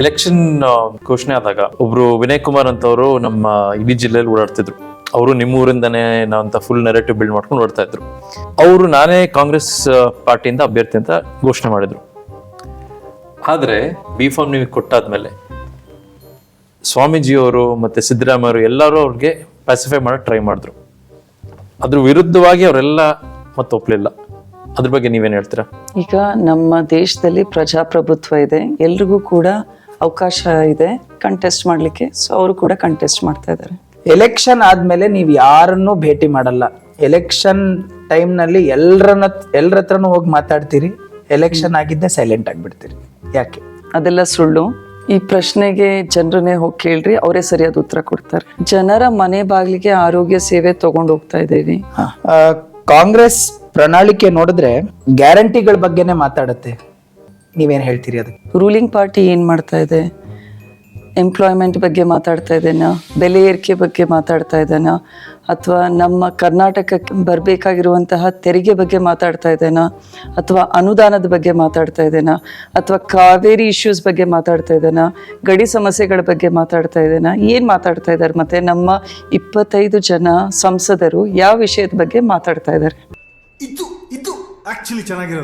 Election ಘೋಷಣೆ ಆದಾಗ ಒಬ್ರು ವಿನಯ್ ಕುಮಾರ್ ಅಂತವರು ನಮ್ಮ ಇಡೀ ಜಿಲ್ಲೆಯಲ್ಲಿ ಓಡಾಡ್ತಿದ್ರು. ಅವರು ನಿಮ್ಮ ಊರಿಂದನೇ ಅಂತ ಫುಲ್ ನೆರೆಟಿವ್ ಬಿಲ್ಡ್ ಮಾಡ್ಕೊಂಡು ಓಡ್ತಾ ಇದ್ರು. ಅವರು ನಾನೇ ಕಾಂಗ್ರೆಸ್ ಪಾರ್ಟಿಯಿಂದ ಅಭ್ಯರ್ಥಿ ಅಂತ ಘೋಷಣೆ ಮಾಡಿದ್ರು. ಆದ್ರೆ ಬಿ ಫಾರ್ಮ್ ನಿಮಗೆ ಕೊಟ್ಟಾದ್ಮೇಲೆ ಸ್ವಾಮೀಜಿಯವರು ಮತ್ತೆ ಸಿದ್ದರಾಮಯ್ಯವರು ಎಲ್ಲರೂ ಅವ್ರಿಗೆ ಪ್ಯಾಸಿಫೈ ಮಾಡಕ್ ಟ್ರೈ ಮಾಡಿದ್ರು. ಅದ್ರ ವಿರುದ್ಧವಾಗಿ ಅವರೆಲ್ಲ ಮತ್ತೆ ಒಪ್ಲಿಲ್ಲ. ಅದ್ರ ಬಗ್ಗೆ ನೀವೇನು ಹೇಳ್ತೀರಾ? ಈಗ ನಮ್ಮ ದೇಶದಲ್ಲಿ ಪ್ರಜಾಪ್ರಭುತ್ವ ಇದೆ. ಎಲ್ರಿಗೂ ಕೂಡ ಅವಕಾಶ ಇದೆ ಕಂಟೆಸ್ಟ್ ಮಾಡಲಿಕ್ಕೆ. ಸೊ ಅವರು ಕೂಡ ಕಂಟೆಸ್ಟ್ ಮಾಡ್ತಾ ಇದ್ದಾರೆ. ಎಲೆಕ್ಷನ್ ಆದ್ಮೇಲೆ ನೀವು ಯಾರನ್ನೂ ಭೇಟಿ ಮಾಡಲ್ಲ. ಎಲೆಕ್ಷನ್ ಟೈಮ್ನಲ್ಲಿ ಎಲ್ಲರನ್ನ ಎಲ್ರ ಹತ್ರನೂ ಹೋಗಿ ಮಾತಾಡ್ತೀರಿ. ಎಲೆಕ್ಷನ್ ಆಗಿದ್ದೆ ಸೈಲೆಂಟ್ ಆಗಿಬಿಡ್ತೀರಿ. ಯಾಕೆ? ಅದೆಲ್ಲ ಸುಳ್ಳು. ಈ ಪ್ರಶ್ನೆಗೆ ಜನರನ್ನೇ ಹೋಗಿ ಕೇಳ್ರಿ ಅವರೇ ಸರಿಯಾದ ಉತ್ತರ ಕೊಡ್ತಾರೆ. ಜನರ ಮನೆ ಬಾಗಿಲಿಗೆ ಆರೋಗ್ಯ ಸೇವೆ ತಗೊಂಡು ಹೋಗ್ತಾ ಇದ್ದೀವಿ. ಕಾಂಗ್ರೆಸ್ ಪ್ರಣಾಳಿಕೆ ನೋಡಿದ್ರೆ ಗ್ಯಾರಂಟಿಗಳ ಬಗ್ಗೆನೇ ಮಾತಾಡುತ್ತೆ. ನೀವೇನ್ ಹೇಳ್ತೀರಿ ಅದಕ್ಕೆ? ರೂಲಿಂಗ್ ಪಾರ್ಟಿ ಏನು ಮಾಡ್ತಾ ಇದೆ? ಎಂಪ್ಲಾಯ್ಮೆಂಟ್ ಬಗ್ಗೆ ಮಾತಾಡ್ತಾ ಇದ್ದೇನಾ? ಬೆಲೆ ಏರಿಕೆ ಬಗ್ಗೆ ಮಾತಾಡ್ತಾ ಇದ್ದೇನೆ? ಅಥವಾ ನಮ್ಮ ಕರ್ನಾಟಕಕ್ಕೆ ಬರಬೇಕಾಗಿರುವಂತಹ ತೆರಿಗೆ ಬಗ್ಗೆ ಮಾತಾಡ್ತಾ ಇದ್ದೇನಾ? ಅಥವಾ ಅನುದಾನದ ಬಗ್ಗೆ ಮಾತಾಡ್ತಾ ಇದ್ದೇನಾ? ಅಥವಾ ಕಾವೇರಿ ಇಶ್ಯೂಸ್ ಬಗ್ಗೆ ಮಾತಾಡ್ತಾ ಇದ್ದೇನಾ? ಗಡಿ ಸಮಸ್ಯೆಗಳ ಬಗ್ಗೆ ಮಾತಾಡ್ತಾ ಇದ್ದೇನಾ? ಏನು ಮಾತಾಡ್ತಾ ಇದ್ದಾರೆ? ಮತ್ತು ನಮ್ಮ ಇಪ್ಪತ್ತೈದು ಜನ ಸಂಸದರು ಯಾವ ವಿಷಯದ ಬಗ್ಗೆ ಮಾತಾಡ್ತಾ ಇದ್ದಾರೆ? ಇದು ಇದು ಆಕ್ಚುಲಿ ಚೆನ್ನಾಗಿರೋದು.